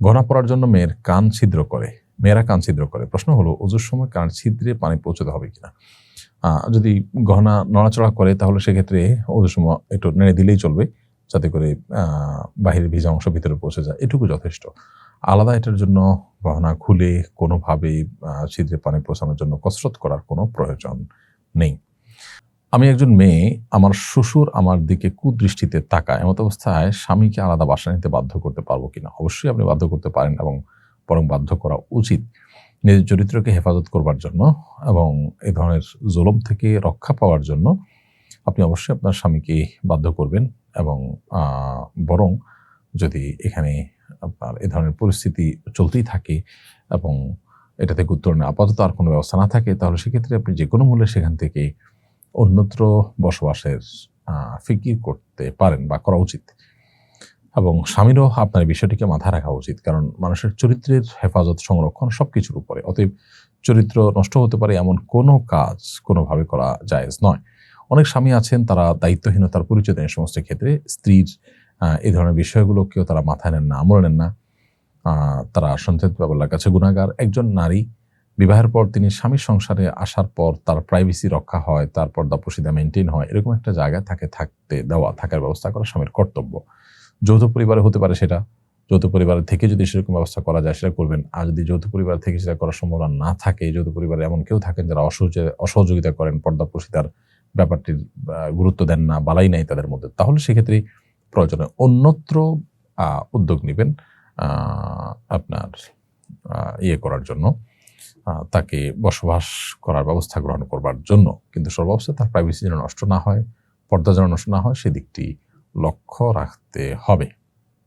গহনা পরার জন্য মেয়ের কান ছিদ্র করে, মেয়েরা কান ছিদ্র করে। প্রশ্ন হলো অজুর সময় কান ছিদ্রে পানি পৌঁছতে হবে কিনা? যদি গহনা নড়াচড়া করে, তাহলে সেক্ষেত্রে অজুর সময় একটু নেড়ে দিলেই চলবে, যাতে করে বাহিরের ভিজা অংশ ভিতরে পৌঁছে যায়। এটুকু যথেষ্ট। আলাদা এটার জন্য গহনা খুলে কোনোভাবে ছিদ্রে পানি পৌঁছানোর জন্য কসরত করার কোনো প্রয়োজন নেই। আমি একজন মেয়ে, আমার শ্বশুর আমার দিকে কুদৃষ্টিতে তাকায়। এমত অবস্থায় স্বামীকে আলাদা বাসা নিতে বাধ্য করতে পারব কিনা? অবশ্যই আপনি বাধ্য করতে পারেন এবং বরং বাধ্য করা উচিত নিজের চরিত্রকে হেফাজত করবার জন্য এবং এ ধরনের জুলম থেকে রক্ষা পাওয়ার জন্য আপনি অবশ্যই আপনার স্বামীকে বাধ্য করবেন এবং বরং যদি এখানে আপনার এ ধরনের পরিস্থিতি চলতেই থাকে এবং এটা থেকে উত্তরণে আপাতত আর কোনো ব্যবস্থা না থাকে, তাহলে সেক্ষেত্রে আপনি যে কোনো মূল্যে সেখান থেকে অন্যত্র বসবাসের ফিকির করতে পারেন বা করা উচিত। এবং স্বামীরও আপনার বিষয়টিকে মাথায় রাখা উচিত, কারণ মানুষের চরিত্রের হেফাজত, সংরক্ষণ সব কিছুর উপরে। অতএব চরিত্র নষ্ট হতে পারে এমন কোনো কাজ কোনোভাবে করা জায়েজ নয়। অনেক স্বামী আছেন, তারা দায়িত্বহীনতার পরিচয় দেন সমস্ত ক্ষেত্রে। স্ত্রীর এই ধরনের বিষয়গুলোকেও তারা মাথায় নেন না, আমল নেন না। তারা বাবুল্লার কাছে গুণাগার। একজন নারী বিবাহের পর তিনি স্বামীর সংসারে আসার পর তার প্রাইভেসি রক্ষা হয় তার পর্দাপসিদা মেনটেন হয়, এরকম একটা জায়গায় থাকে, থাকতে দেওয়া, থাকার ব্যবস্থা করা স্বামীর কর্তব্য। যৌথ পরিবারে হতে পারে সেটা, যৌথ পরিবার থেকে যদি সেরকম ব্যবস্থা করা যায় সেটা করবেন। আর যদি যৌথ পরিবার থেকে সেটা করার সম্ভাবনা না থাকে যৌথ পরিবারে এমন কেউ থাকেন যারা অসহযোগিতা করেন পর্দাপসিতার ব্যাপারটির গুরুত্ব দেন না, বালাই নাই তাদের মধ্যে, তাহলে সেক্ষেত্রে প্রয়োজনে অন্যত্র উদ্যোগ নেবেন আপনার ইয়ে করার জন্য। তাকে বসবাস করার ব্যবস্থা গ্রহণ করবার জন্য। কিন্তু সর্বাবস্থায় তার প্রাইভেসি যেন নষ্ট না হয়, পর্দা যেন নষ্ট না হয়, সেদিকটি লক্ষ্য রাখতে হবে।